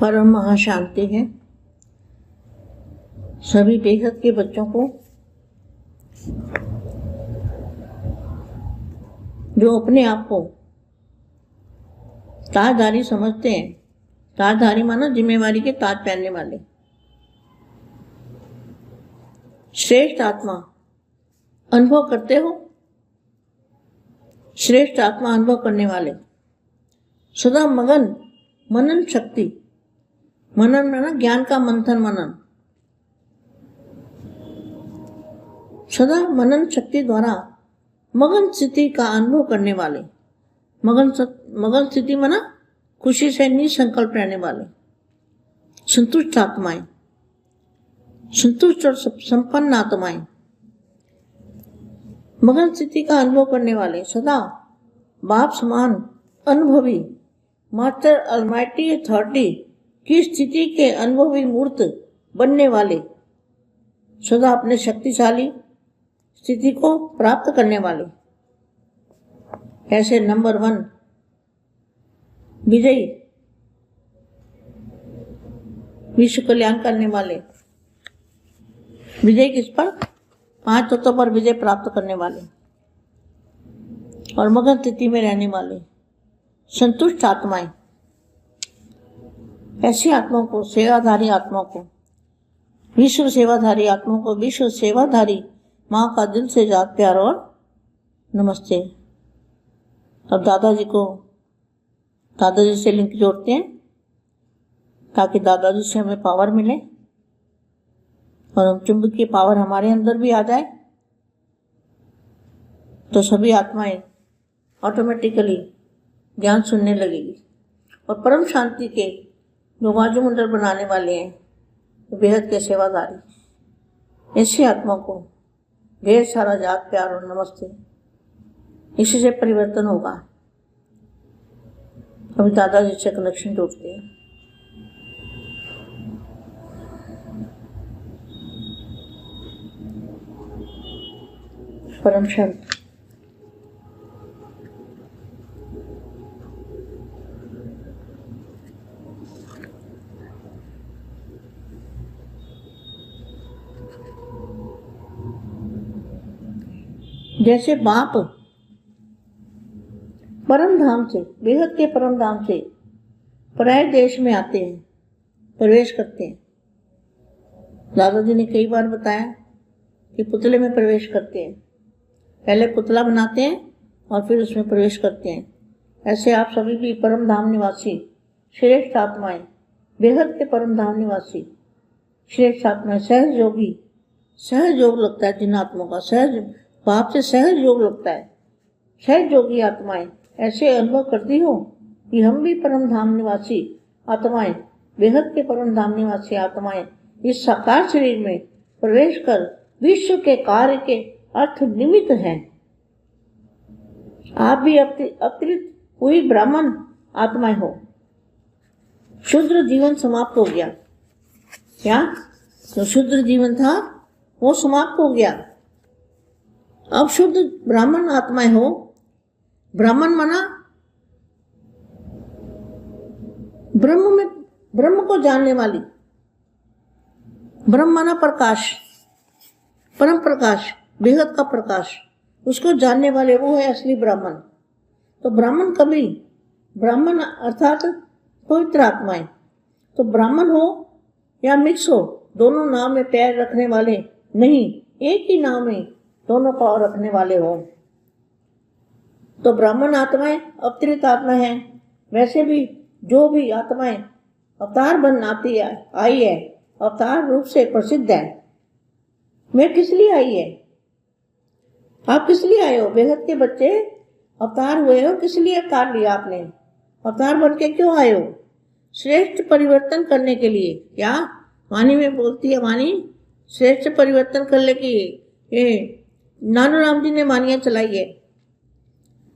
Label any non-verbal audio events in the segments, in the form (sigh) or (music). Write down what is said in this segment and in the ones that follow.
परम महाशांति है। सभी बेहद के बच्चों को जो अपने आप को ताजधारी समझते हैं, ताजधारी माना जिम्मेवारी के ताज पहनने वाले। श्रेष्ठ आत्मा अनुभव करते हो, श्रेष्ठ आत्मा अनुभव करने वाले। सदा मगन मनन शक्ति। मनन में ना, ज्ञान का मंथन मनन। सदा मनन शक्ति द्वारा मगन स्थिति का अनुभव करने वाले। मगन मगन स्थिति मना खुशी से निसंकल्प रहने वाले। संतुष्ट आत्माएँ। संतुष्ट और संपन्न आत्माएँ। मगन स्थिति का अनुभव करने वाले। सदा बाप समान अनुभवी। मास्टर अलमाइटी अथॉरिटी की स्थिति के अनुभवी मूर्त बनने वाले, सदा अपने शक्तिशाली स्थिति को प्राप्त करने वाले। ऐसे नंबर वन विजयी विश्व कल्याण करने वाले। विजय किस पर? पाँच तत्वों पर विजय प्राप्त करने वाले। और मगन स्थिति में रहने वाले। संतुष्ट आत्माएँ। ऐसी आत्माओं को, सेवाधारी आत्माओं को, विश्व सेवाधारी आत्माओं को, विश्व सेवाधारी माँ का दिल से जात प्यार और नमस्ते। अब दादाजी को, दादाजी से लिंक जोड़ते हैं, ताकि दादाजी से हमें पावर मिले और हम चुंबकीय पावर हमारे अंदर भी आ जाए। तो सभी आत्माएँ ऑटोमेटिकली ज्ञान सुनने लगेगी। और परम शांति के जो वाजुमंडल बनाने वाले हैं बेहद के सेवादारी। ऐसी आत्मा को ढेर सारा जात, प्यार और नमस्ते। इसी से परिवर्तन होगा। अभी दादाजी से कनेक्शन टूटते हैं। परम शांत। जैसे बाप परम धाम से, बेहद के परम धाम से पराय देश में आते हैं, प्रवेश करते हैं। दादाजी ने कई बार बताया कि पुतले में प्रवेश करते हैं। पहले पुतला बनाते हैं और फिर उसमें प्रवेश करते हैं। ऐसे आप सभी भी परम धाम निवासी, श्रेष्ठ आत्माएँ, बेहद के परम धाम निवासी, श्रेष्ठ आत्माएँ सहज योगी सहज योग लगता है जिन आत्माओं का, सहज बाप से सहज योग लगता है। सहज योगी आत्माएँ ऐसे अनुभव करती हो कि हम भी परम धाम निवासी आत्माएँ, बेहद के परम धाम निवासी आत्माएँ इस साकार शरीर में प्रवेश कर विश्व के कार्य के अर्थ निमित्त हैं। आप भी अतिरिक्त हुई ब्राह्मण आत्माएँ हो। शुद्र जीवन समाप्त हो गया। क्या? जो शुद्र जीवन था, वो समाप्त हो गया। अब शुद्ध ब्राह्मण आत्माएँ हो। ब्राह्मण माना। ब्रह्म में, ब्रह्म को जानने वाली। ब्रह्म माना प्रकाश। परम प्रकाश, बेहद का प्रकाश। उसको जानने वाले वो है असली ब्राह्मण। तो ब्राह्मण कभी, ब्राह्मण अर्थात पवित्र आत्माएँ। तो ब्राह्मण हो या मिक्स हो, दोनों नाम में पैर रखने वाले नहीं, एक ही नाम में दोनों पाव रखने वाले हो। तो ब्राह्मण आत्माएँ अवतरित आत्मा है। वैसे भी जो भी आत्माएँ अवतार बन आती है, आई है, अवतार रूप से प्रसिद्ध है। मैं किस लिए आई है? आप किस लिए आए हो? बेहद के बच्चे अवतार हुए हो, किस लिए अवतार लिया आपने? अवतार बन के क्यों आए हो? श्रेष्ठ परिवर्तन करने के लिए। क्या? वाणी में बोलती है वाणी, श्रेष्ठ परिवर्तन करने की नानू राम जी ने मानिया चलाई है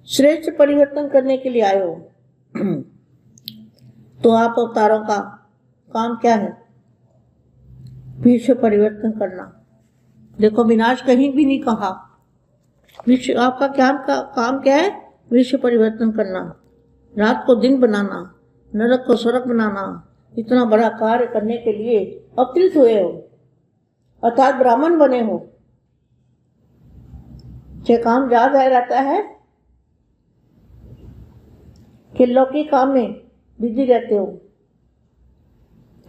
श्रेष्ठ परिवर्तन करने के लिए आए हो। (clears throat) तो आप अवतारों का काम क्या है? विश्व परिवर्तन करना। देखो विनाश कहीं भी नहीं कहा। विश्व आपका क्या का, काम क्या है? विश्व परिवर्तन करना। रात को दिन बनाना नरक को स्वर्ग बनाना। इतना बड़ा कार्य करने के लिए अवतरित हुए हो। अर्थात ब्राह्मण बने हो। ये काम याद आ रहता है कि लौकिक काम में बिज़ी रहते हो,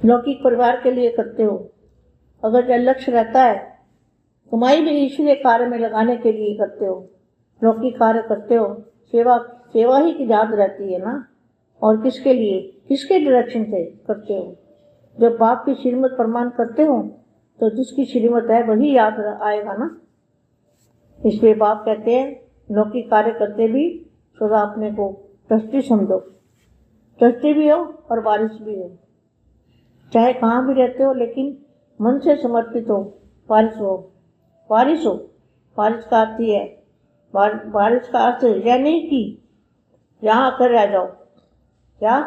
लौकिक परिवार के लिए करते हो, अगर यह लक्ष्य रहता है, कमाई भी ईश्वरीय कार्य में लगाने के लिए करते हो, लौकिक कार्य करते हो, सेवा सेवा ही की याद रहती है ना? और किसके लिए, किसके डायरेक्शन से करते हो? जब बाप की श्रीमत प्रमाण करते हो तो जिसकी श्रीमत है वही याद आएगा ना? इसलिए बाप कहते हैं लौकिक कार्य करते भी सदा अपने को ट्रस्टी समझो। ट्रस्टी भी हो और बारिश भी हो। चाहे कहाँ भी रहते हो लेकिन मन से समर्पित हो बारिश हो। बारिश हो। बारिश का अर्थ ही है। बार, बारिश का अर्थ यह नहीं कि यहाँ आकर रह जाओ। क्या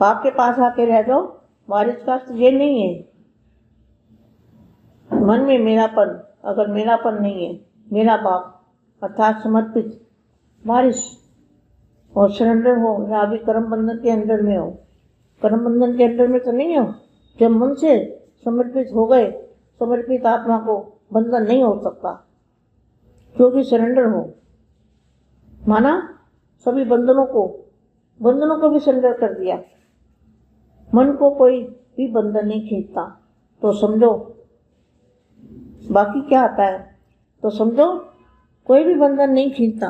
बाप के पास आके रह जाओ। बारिश का अर्थ ये नहीं है मन में मेरापन, अगर मेरापन नहीं है, मेरा बाप, अर्थात समर्पित बारिश और सरेंडर हो, या अभी कर्म बंधन के अंदर में हो। कर्म बंधन के अंदर में तो नहीं हो। जब मन से समर्पित हो गए, समर्पित आत्मा को बंधन नहीं हो सकता। क्योंकि सरेंडर हो, माना सभी बंधनों को बंधनों को भी सरेंडर कर दिया। मन को कोई भी बंधन नहीं खींचता। तो समझो बाकी क्या आता है? तो समझो, कोई भी बंधन नहीं खींचता।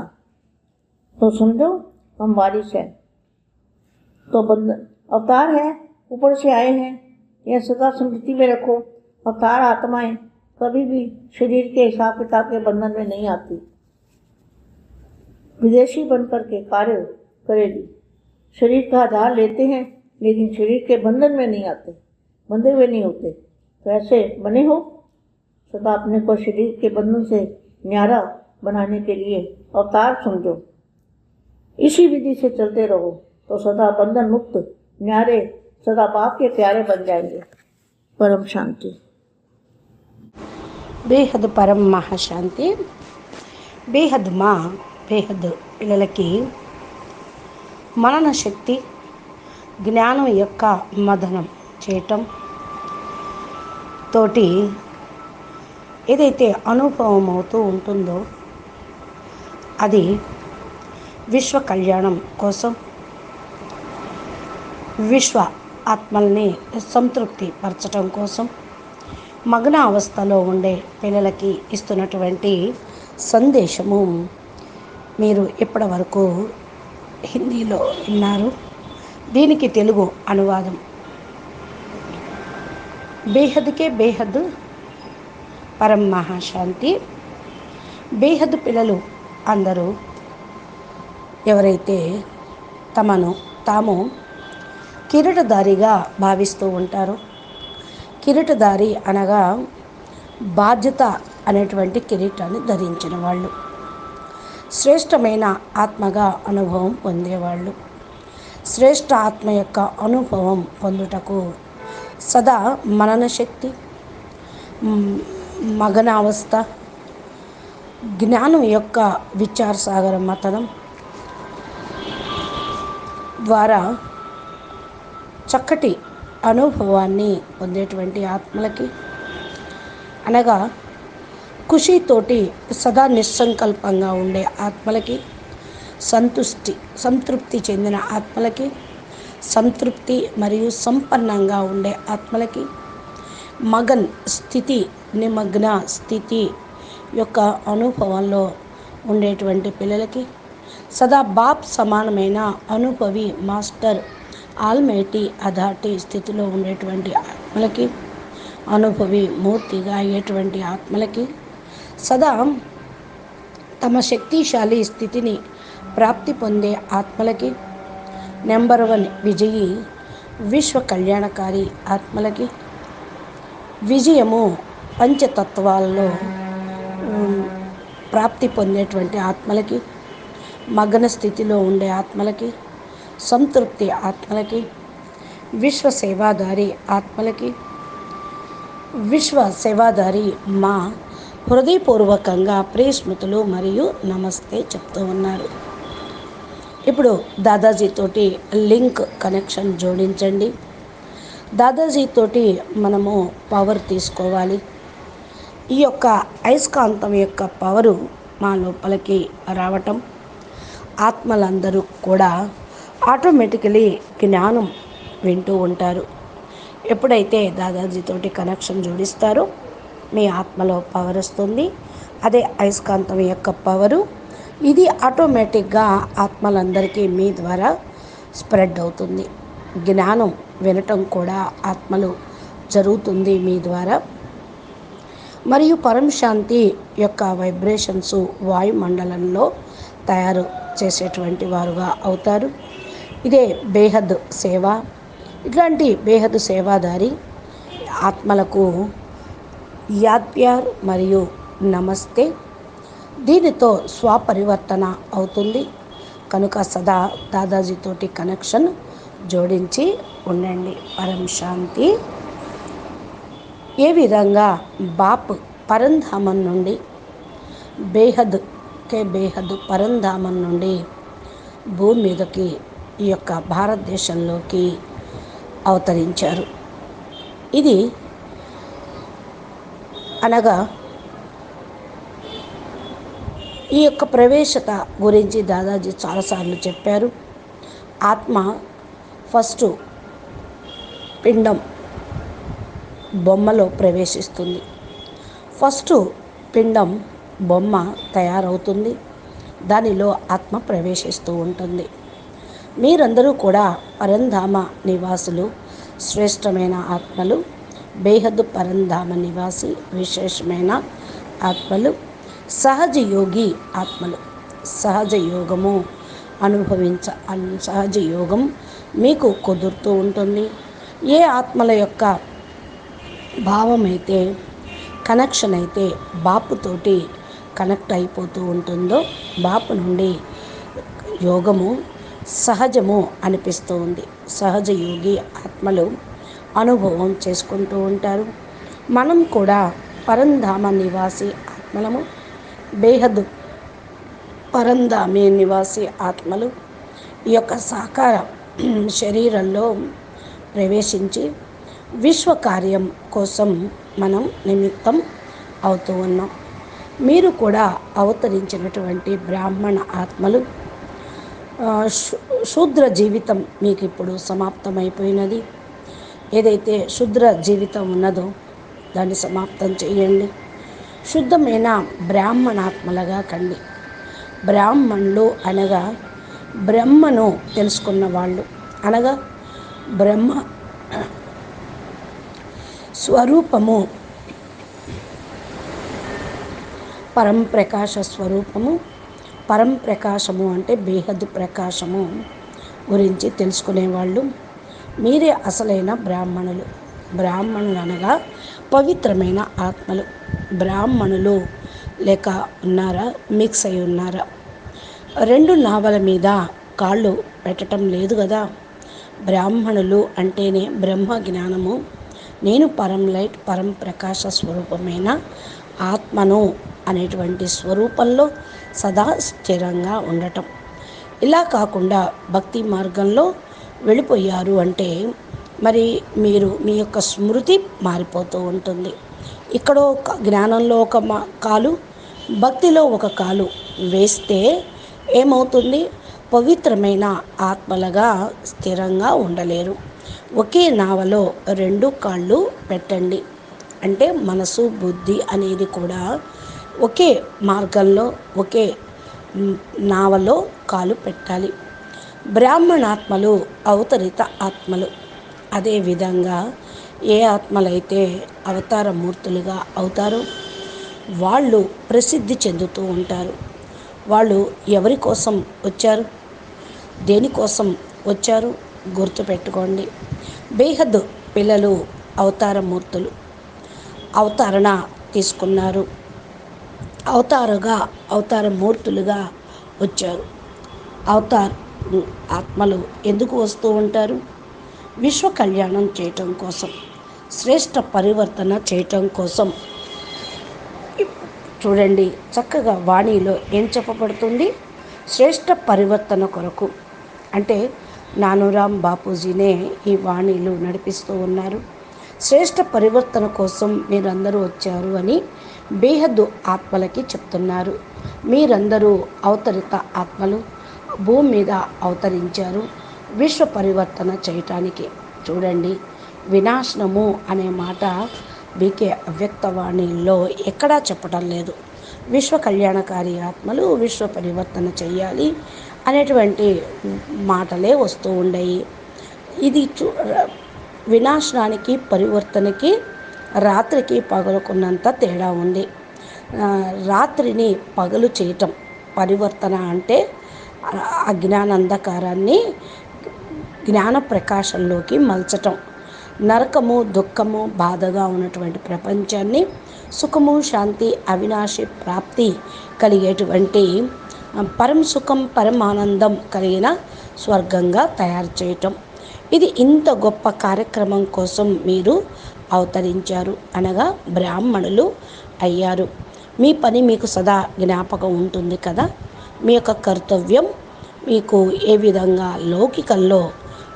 तो समझो, हम बारिश है। तो बंधन, अवतार है, ऊपर से आए हैं। यह सदा स्मृति में रखो। अवतार आत्माएँ कभी भी शरीर के हिसाब किताब के बंधन में नहीं आती। विदेशी बनकर के कार्य करेगी। शरीर का आधार लेते हैं, लेकिन शरीर के बंधन में नहीं आते, बंधे हुए नहीं होते। तो ऐसे बने हो सदा अपने को शरीर के बंधन से न्यारा बनाने के लिए अवतार समझो इसी विधि से चलते रहो तो सदा बंधन मुक्त न्यारे सदा बाप के प्यारे बन जाएंगे परम शांति బేహద్ పరం మహాశాంతి బేహద్ మా బేహద్ పిల్లలకి మనన శక్తి జ్ఞానం యొక్క మదనం చేయటం తోటి ఏదైతే అనుభవం అవుతూ ఉంటుందో అది విశ్వ కళ్యాణం కోసం విశ్వ ఆత్మల్ని సంతృప్తి పరచటం కోసం మగ్న అవస్థలో ఉండే పిల్లలకి ఇస్తున్నటువంటి సందేశము మీరు ఇప్పటి వరకు హిందీలో విన్నారు. దీనికి తెలుగు అనువాదం. బేహద్కే బేహద్ పరం మహాశాంతి. బేహద్ పిల్లలు అందరూ ఎవరైతే తమను తాము కిరీటదారిగా భావిస్తూ ఉంటారో కిరీటదారి అనగా బాధ్యత అనేటువంటి కిరీటాన్ని ధరించిన వాళ్ళు. శ్రేష్టమైన ఆత్మగా అనుభవం పొందేవాళ్ళు. శ్రేష్ట ఆత్మ యొక్క అనుభవం పొందుటకు సదా మనన శక్తి మగనావస్థ జ్ఞానం యొక్క విచారసాగర మతనం ద్వారా చక్కటి అనుభవాన్ని పొందేటువంటి ఆత్మలకి అనగా ఖుషితోటి సదా నిస్సంకల్పంగా ఉండే ఆత్మలకి సంతుష్టి సంతృప్తి చెందిన ఆత్మలకి సంతృప్తి మరియు సంపన్నంగా ఉండే ఆత్మలకి మగన్ స్థితి నిమగ్న స్థితి యొక్క అనుభవంలో ఉండేటువంటి పిల్లలకి సదా బాప్ సమానమైన అనుభవి మాస్టర్ ఆల్మేటి అథార్టీ స్థితిలో ఉండేటువంటి ఆత్మలకి అనుభవి మూర్తిగా అయ్యేటువంటి ఆత్మలకి సదా తమ శక్తిశాలి స్థితిని ప్రాప్తి పొందే ఆత్మలకి నెంబర్ వన్ విజయి విశ్వ కళ్యాణకారి ఆత్మలకి విజయము పంచతత్వాల్లో ప్రాప్తి పొందేటువంటి ఆత్మలకి మగ్న స్థితిలో ఉండే ఆత్మలకి సంతృప్తి ఆత్మలకి విశ్వ సేవాదారి ఆత్మలకి విశ్వ సేవాదారి మా హృదయపూర్వకంగా ప్రియస్మృతులు మరియు నమస్తే చెప్తూ ఉన్నారు. ఇప్పుడు దాదాజీ తోటి లింక్ కనెక్షన్ జోడించండి. దాదాజీ తోటి మనము పవర్ తీసుకోవాలి. ఈ యొక్క అయస్కాంతం యొక్క పవరు మా లోపలికి రావటం. ఆత్మలందరూ కూడా ఆటోమేటికలీ జ్ఞానం వింటూ ఉంటారు. ఎప్పుడైతే దాదాజీతోటి కనెక్షన్ జోడిస్తారో మీ ఆత్మలో పవర్ వస్తుంది. అదే అయస్కాంతం యొక్క పవరు ఇది ఆటోమేటిక్గా ఆత్మలందరికీ మీ ద్వారా స్ప్రెడ్ అవుతుంది. జ్ఞానం వినటం కూడా ఆత్మలు జరుగుతుంది మీ ద్వారా. మరియు పరంశాంతి యొక్క వైబ్రేషన్స్ వాయుమండలంలో తయారు చేసేటువంటి వారుగా అవుతారు. ఇదే బేహద్ సేవ. ఇట్లాంటి బేహద్ సేవాదారి ఆత్మలకు యాద్ప్యార్ మరియు నమస్తే. దీనితో స్వపరివర్తన అవుతుంది. కనుక సదా దాదాజీతోటి కనెక్షన్ జోడించి ఉండండి. పరం శాంతి. ఏ విధంగా బాప్ పరంధామం నుండి బేహద్ కే బేహద్ పరంధామం నుండి భూమి మీదకి ఈ యొక్క భారతదేశంలోకి అవతరించారు. ఇది అనగా ఈ యొక్క ప్రవేశత గురించి దాదాజీ చాలాసార్లు చెప్పారు. ఆత్మ ఫస్ట్ పిండం బొమ్మలో ప్రవేశిస్తుంది. ఫస్ట్ పిండం బొమ్మ తయారవుతుంది. దానిలో ఆత్మ ప్రవేశిస్తూ ఉంటుంది. మీరందరూ కూడా పరంధామ నివాసులు శ్రేష్టమైన ఆత్మలు బేహద్దు పరంధామ నివాసి విశేషమైన ఆత్మలు సహజ యోగి ఆత్మలు. సహజ యోగము అనుభవించ సహజ యోగం మీకు కుదురుతూ ఉంటుంది. ఏ ఆత్మల యొక్క భావం అయితే కనెక్షన్ అయితే బాపుతోటి కనెక్ట్ అయిపోతూ ఉంటుందో బాపు నుండి యోగము సహజము అనిపిస్తూ ఉంది. సహజ యోగి ఆత్మలు అనుభవం చేసుకుంటూ ఉంటారు. మనం కూడా పరంధామ నివాసి ఆత్మలము బేహద్ పరంధామి నివాసి ఆత్మలు. ఈ యొక్క సాకారం శరీరంలో ప్రవేశించి విశ్వ కార్యం కోసం మనం నిమిత్తం అవుతూ ఉన్నాం. మీరు కూడా అవతరించినటువంటి బ్రాహ్మణ ఆత్మలు శూద్ర జీవితం మీకు ఇప్పుడు సమాప్తమైపోయినది. ఏదైతే శుద్ర జీవితం ఉన్నదో దాన్ని సమాప్తం చేయండి. శుద్ధమైన బ్రాహ్మణాత్మలుగా కండి. బ్రాహ్మణులు అనగా బ్రహ్మను తెలుసుకున్న వాళ్ళు. అనగా బ్రహ్మ స్వరూపము పరంప్రకాశ స్వరూపము. పరంప్రకాశము అంటే బేహద్దు ప్రకాశము గురించి తెలుసుకునేవాళ్ళు. మీరే అసలైన బ్రాహ్మణులు. బ్రాహ్మణులు అనగా పవిత్రమైన ఆత్మలు. బ్రాహ్మణులు లేక ఉన్నారా? మిక్స్ అయి ఉన్నారా? రెండు నావల మీద కాళ్ళు పెట్టడం లేదు కదా బ్రాహ్మణులు అంటేనే బ్రహ్మ జ్ఞానము. నేను పరం లైట్ పరం ప్రకాశ స్వరూపమైన ఆత్మను అనేటువంటి స్వరూపంలో సదా స్థిరంగా ఉండటం. ఇలా కాకుండా భక్తి మార్గంలో వెళ్ళిపోయారు అంటే మరి మీరు మీ యొక్క స్మృతి మారిపోతూ ఉంటుంది. ఇక్కడో ఒక జ్ఞానంలో ఒక మా కాలు భక్తిలో ఒక కాలు వేస్తే ఏమవుతుంది? పవిత్రమైన ఆత్మలుగా స్థిరంగా ఉండలేరు. ఒకే నావలో రెండు కాళ్ళు పెట్టండి. అంటే మనసు బుద్ధి అనేది కూడా ఒకే మార్గంలో ఒకే నావలో కాలు పెట్టాలి. బ్రాహ్మణాత్మలు అవతరిత ఆత్మలు. అదేవిధంగా ఏ ఆత్మలైతే అవతార మూర్తులుగా అవుతారో వాళ్ళు ప్రసిద్ధి చెందుతూ ఉంటారు. వాళ్ళు ఎవరి కోసం వచ్చారు? దేనికోసం వచ్చారు? గుర్తుపెట్టుకోండి బేహద్ పిల్లలు అవతార మూర్తులు. అవతారణ తీసుకున్నారు. అవతారుగా అవతార మూర్తులుగా వచ్చారు. అవతార్ ఆత్మలు ఎందుకు వస్తూ ఉంటారు? విశ్వ కళ్యాణం చేయటం కోసం శ్రేష్ట పరివర్తన చేయటం కోసం చూడండి. చక్కగా వాణిలో ఏం చెప్పబడుతుంది? శ్రేష్ట పరివర్తన కొరకు. అంటే నానురామ్ బాపూజీనే ఈ వాణిలు నడిపిస్తూ ఉన్నారు. శ్రేష్ట పరివర్తన కోసం మీరందరూ వచ్చారు అని బేహద్దు ఆత్మలకి చెప్తున్నారు. మీరందరూ అవతరిత ఆత్మలు భూమి మీద అవతరించారు విశ్వ పరివర్తన చేయటానికి. చూడండి. వినాశనము అనే మాట బీకే అవ్యక్తవాణిలో ఎక్కడా చెప్పడం లేదు. విశ్వ కళ్యాణకారి ఆత్మలు విశ్వ పరివర్తన చేయాలి అనేటువంటి మాటలే వస్తూ ఉండేవి ఇది చూ వినాశనానికి పరివర్తనకి రాత్రికి పగలుకున్నంత తేడా ఉంది. రాత్రిని పగలు చేయటం పరివర్తన అంటే అజ్ఞానంధకారాన్ని జ్ఞాన ప్రకాశంలోకి మలచటం. నరకము దుఃఖము బాధగా ఉన్నటువంటి ప్రపంచాన్ని సుఖము శాంతి అవినాశి ప్రాప్తి కలిగేటువంటి పరం సుఖం పరమానందం కలిగిన స్వర్గంగా తయారు చేయటం. ఇది ఇంత గొప్ప కార్యక్రమం కోసం మీరు అవతరించారు అనగా బ్రాహ్మణులు అయ్యారు. మీ పని మీకు సదా జ్ఞాపకం ఉంటుంది కదా? మీ యొక్క కర్తవ్యం మీకు ఏ విధంగా లౌకికంలో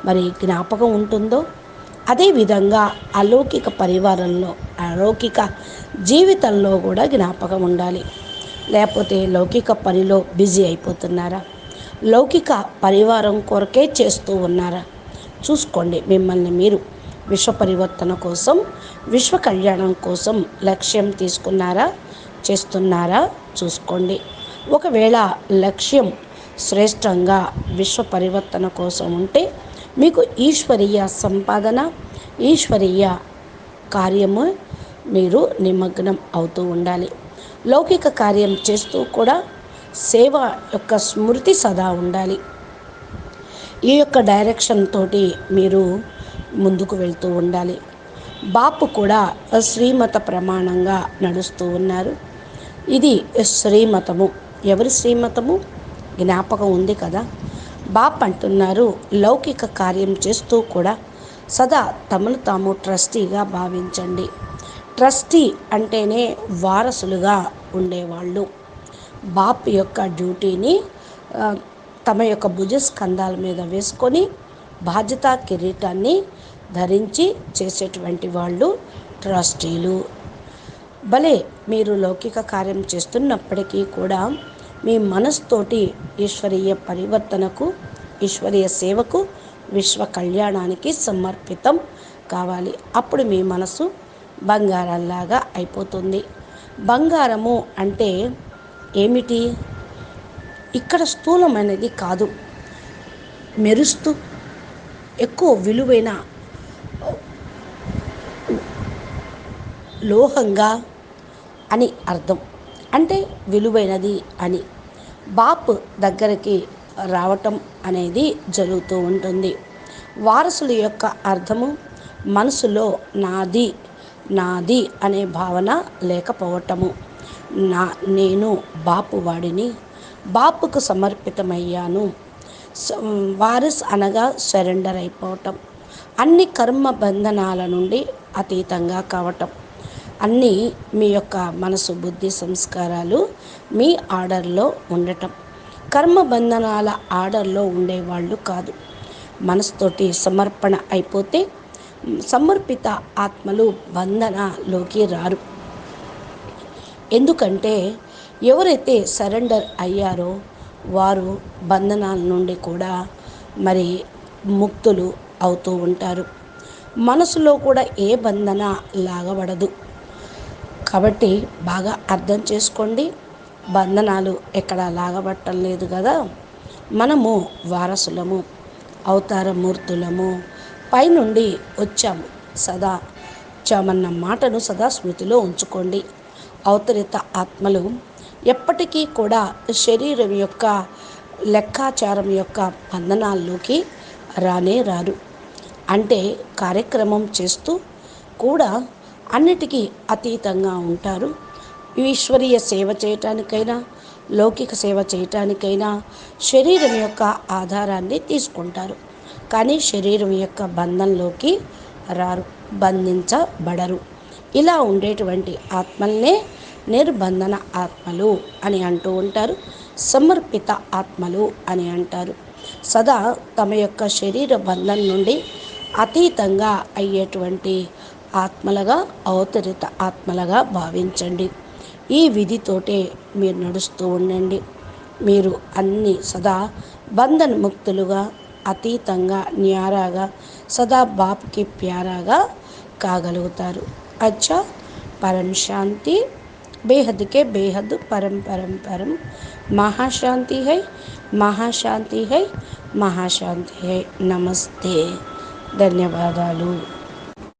మరి జ్ఞాపకం ఉంటుందో? అదేవిధంగా అలౌకిక పరివారంలో అలౌకిక జీవితంలో కూడా జ్ఞాపకం ఉండాలి. లేకపోతే లౌకిక పనిలో బిజీ అయిపోతున్నారా? లౌకిక పరివారం కొరకే చేస్తూ ఉన్నారా? చూసుకోండి మిమ్మల్ని మీరు. విశ్వ పరివర్తన కోసం విశ్వ కళ్యాణం కోసం లక్ష్యం తీసుకున్నారా? చేస్తున్నారా? చూసుకోండి. ఒకవేళ లక్ష్యం శ్రేష్టంగా విశ్వ పరివర్తన కోసం ఉంటే మీకు ఈశ్వరీయ సంపాదన ఈశ్వరీయ కార్యము మీరు నిమగ్నం అవుతూ ఉండాలి. లౌకిక కార్యం చేస్తూ కూడా సేవ యొక్క స్మృతి సదా ఉండాలి. ఈ యొక్క డైరెక్షన్ తోటి మీరు ముందుకు వెళ్తూ ఉండాలి. బాపు కూడా శ్రీమత ప్రమాణంగా నడుస్తూ ఉన్నారు. ఇది శ్రీమతము. ఎవరి శ్రీమతము? జ్ఞాపకం ఉంది కదా. బాప్ అంటున్నారు. లౌకిక కార్యం చేస్తూ కూడా సదా తమను తాము ట్రస్టీగా భావించండి. ట్రస్టీ అంటేనే వారసులుగా ఉండేవాళ్ళు. బాప్ యొక్క డ్యూటీని తమ యొక్క భుజస్కంధాల మీద వేసుకొని బాధ్యతా కిరీటాన్ని ధరించి చేసేటువంటి వాళ్ళు ట్రస్టీలు. భలే మీరు లౌకిక కార్యం చేస్తున్నప్పటికీ కూడా మీ మనస్తోటి ఈశ్వరీయ పరివర్తనకు ఈశ్వరీయ సేవకు విశ్వ కళ్యాణానికి సమర్పితం కావాలి. అప్పుడు మీ మనసు బంగారంలాగా అయిపోతుంది. బంగారము అంటే ఏమిటి? ఇక్కడ స్థూలమైనది కాదు. మెరుస్తూ ఎక్కువ విలువైన లోహంగా అని అర్థం. అంటే విలువైనది అని. బాప్ దగ్గరికి రావటం అనేది జరుగుతూ ఉంటుంది. వారసుల యొక్క అర్థము మనసులో నాది నాది అనే భావన లేకపోవటము. నా నేను బాపు వాడిని బాపుకు సమర్పితమయ్యాను. స- వారిస్ అనగా సరెండర్ అయిపోవటం. అన్ని కర్మ బంధనాల నుండి అతీతంగా కావటం. అన్నీ మీ యొక్క మనసు బుద్ధి సంస్కారాలు మీ ఆర్డర్లో ఉండటం. కర్మ బంధనాల ఆర్డర్లో ఉండేవాళ్ళు కాదు. మనసుతోటి సమర్పణ అయిపోతే సమర్పిత ఆత్మలు బంధనలోకి రారు. ఎందుకంటే ఎవరైతే సరెండర్ అయ్యారో వారు బంధనాల నుండి కూడా మరి ముక్తులు అవుతూ ఉంటారు. మనసులో కూడా ఏ బంధన లాగబడదు. కాబట్టి బాగా అర్థం చేసుకోండి. బంధనాలు ఎక్కడ లాగబట్టం లేదు కదా? మనము వారసులము అవతారమూర్తులము. పైనుండి వచ్చాము. సదా వచ్చామన్న మాటను సదా స్మృతిలో ఉంచుకోండి. అవతరిత ఆత్మలు ఎప్పటికీ కూడా శరీరం యొక్క లెక్కాచారం యొక్క బంధనాల్లోకి రానే రారు. అంటే కార్యక్రమం చేస్తూ కూడా అన్నిటికీ అతీతంగా ఉంటారు. ఈశ్వరీయ సేవ చేయటానికైనా లౌకిక సేవ చేయటానికైనా శరీరం యొక్క ఆధారాన్ని తీసుకుంటారు. కానీ శరీరం యొక్క బంధంలోకి రారు బంధించబడరు. ఇలా ఉండేటువంటి ఆత్మల్నే నిర్బంధన ఆత్మలు అని అంటూ ఉంటారు. సమర్పిత ఆత్మలు అని అంటారు. సదా తమ యొక్క శరీర బంధం నుండి అతీతంగా అయ్యేటువంటి ఆత్మలుగా అవతరిత ఆత్మలుగా భావించండి. ఈ విధితోటే మీరు నడుస్తూ ఉండండి. మీరు అన్ని సదా బంధన ముక్తులుగా అతీతంగా న్యారాగా సదా బాపుకి ప్యారాగా కాగలుగుతారు. అచ్చా పరం శాంతి. బేహద్కే బేహద్ పరం పరం పరం. మహాశాంతి హై. మహాశాంతి హై. మహాశాంతి హై. నమస్తే. ధన్యవాదాలు.